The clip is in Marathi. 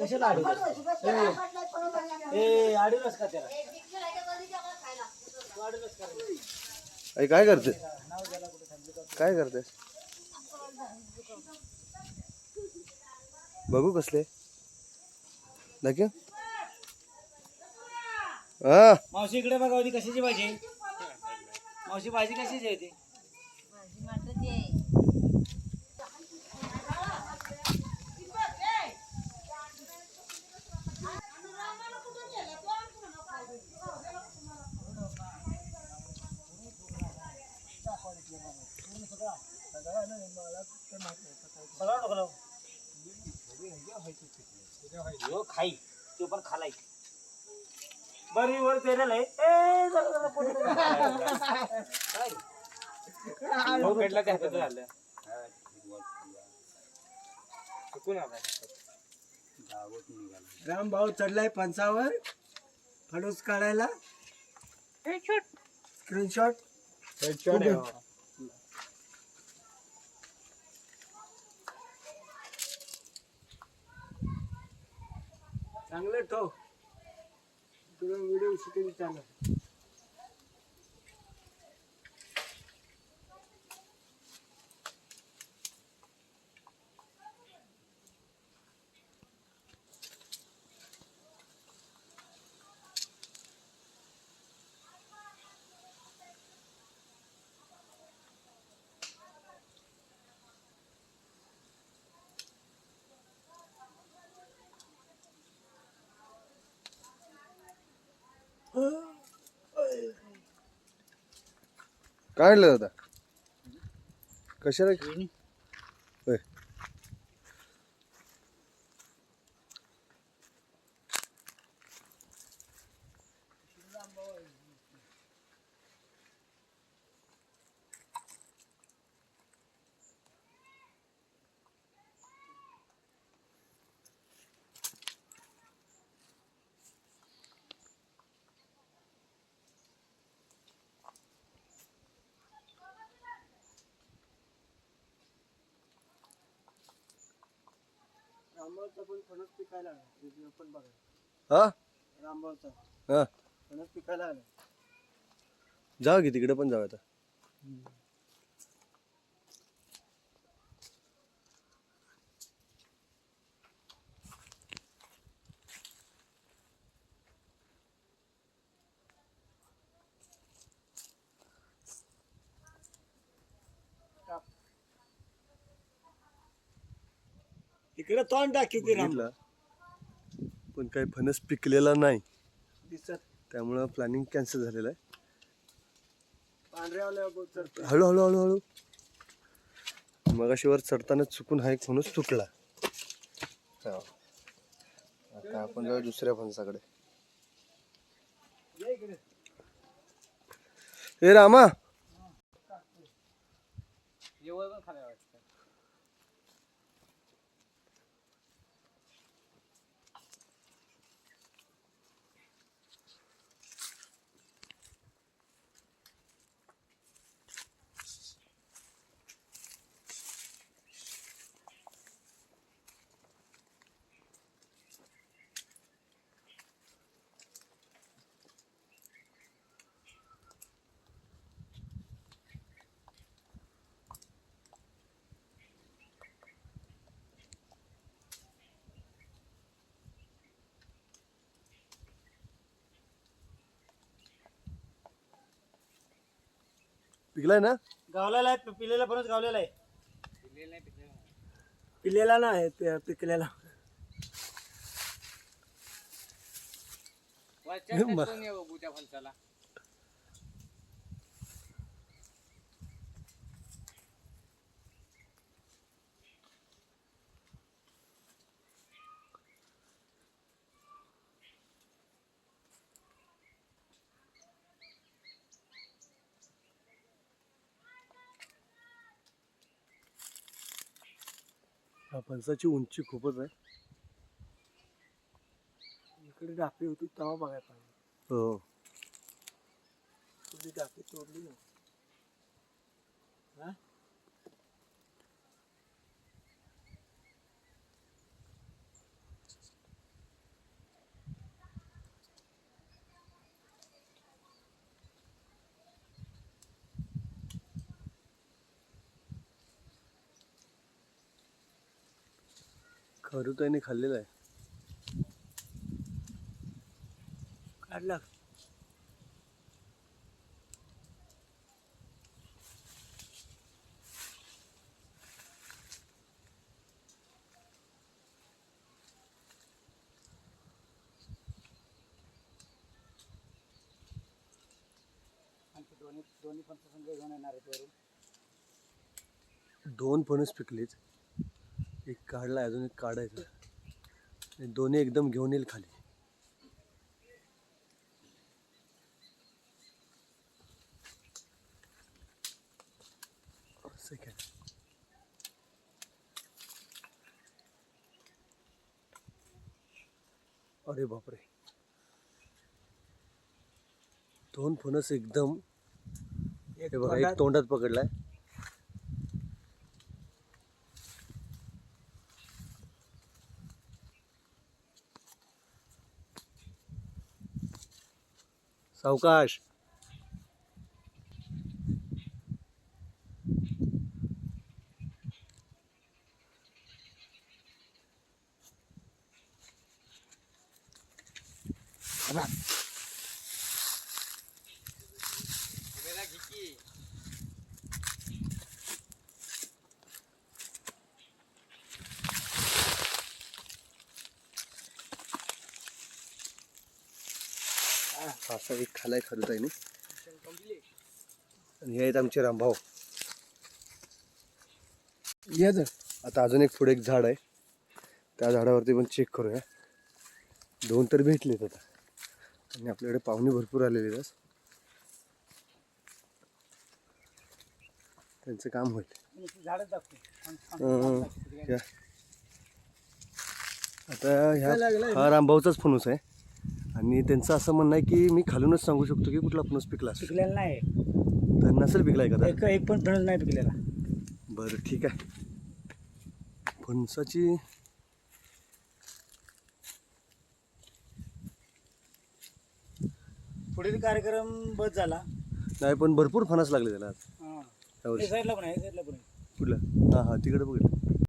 कशाला अडवलंस? ए, अडवलंस का त्याला तू अडवलंस का रे? आई काय करते? काय करते? बघू कसले. दाखव हा. मावशी इकडे बघा होती कशाची भाजी? मावशी भाजी कशाची आहे ती? ह्यो खाई तो पण खालाई बरी वर पेरेल आहे. ए जरा जरा पुढे काय? राम भाऊ चढलाय पंचावर. फडूस काढायला. स्क्रीनशॉट चांगलं ठोक तुला व्हिडिओ शिकेल चांगलं काय आणलं दादा. कशाला? रामभाऊचा पण फणस पिकायला पण बघा. हा? रामभाऊचा हा. फणस पिकायला जाऊ की तिकडे पण जाऊ आता. इकडे तोंड दाखव की राम. बघितलं. पण काही फणस पिकलेला नाही. दिसत. त्यामुळं प्लॅनिंग कॅन्सल झालेलं आहे. पांढऱ्यावाल्या चढतो हळू हळू हळू हळू. मगाशी वर चढताना चुकून हा एक फणस तुटला. हा. आता आपण जाऊ दुसऱ्या फणसाकडे. ये इकडे. ए रामा. पिकलाय ना? गावलेला आहे पिलेला पणच गावलेला आहे. पिलेला नाही पि- पिकलेला. हा फणसाची उंची खूपच आहे. इकडे डापी होती तेव्हा बघायला पाहिजे. हो. तुझी डापी तोडली ना. हा? खरुताईने खाल्लेला आहे. काढला. दोन्ही दोन्ही घेऊन येणार आहेत वरून. दोन फणस पिकलेत. एक काढला अजून एक काढायचा. दोन्ही एकदम घेऊन येईल खाली. सेकंड अरे बापरे. दोन फणस एकदम हे बघा एक तोंडात पकडलाय. Está o असा एक खालाय खरंच आहे आणि हे आहेत आमचे रामभाऊ. ये तर आता अजून एक पुढे एक झाड आहे. त्या झाडावरती पण चेक करूया. दोन तर भेटलेत आता. आणि आपल्याकडे पाहुणे भरपूर आलेले आहेत. त्यांचं काम होईल. आता ह्या हा रामभाऊचाच फणूस आहे. आणि त्यांचं असं म्हणणं आहे की मी खालूनच सांगू शकतो की कुठला फणूस पिकला असेल. पिकलेला नाही. तर नसेल पिकला एखादा एक एक पण फणस नाही पिकलेला. बरं ठीक आहे. फणसाची पुढील कार्यक्रम बस झाला. नाही पण भरपूर फणस लागले त्याला आज. हा. यावर्षी. हे साईडला पण आहे साईडला पण आहे. कुठलं? हां हां तिकडे बघितलं.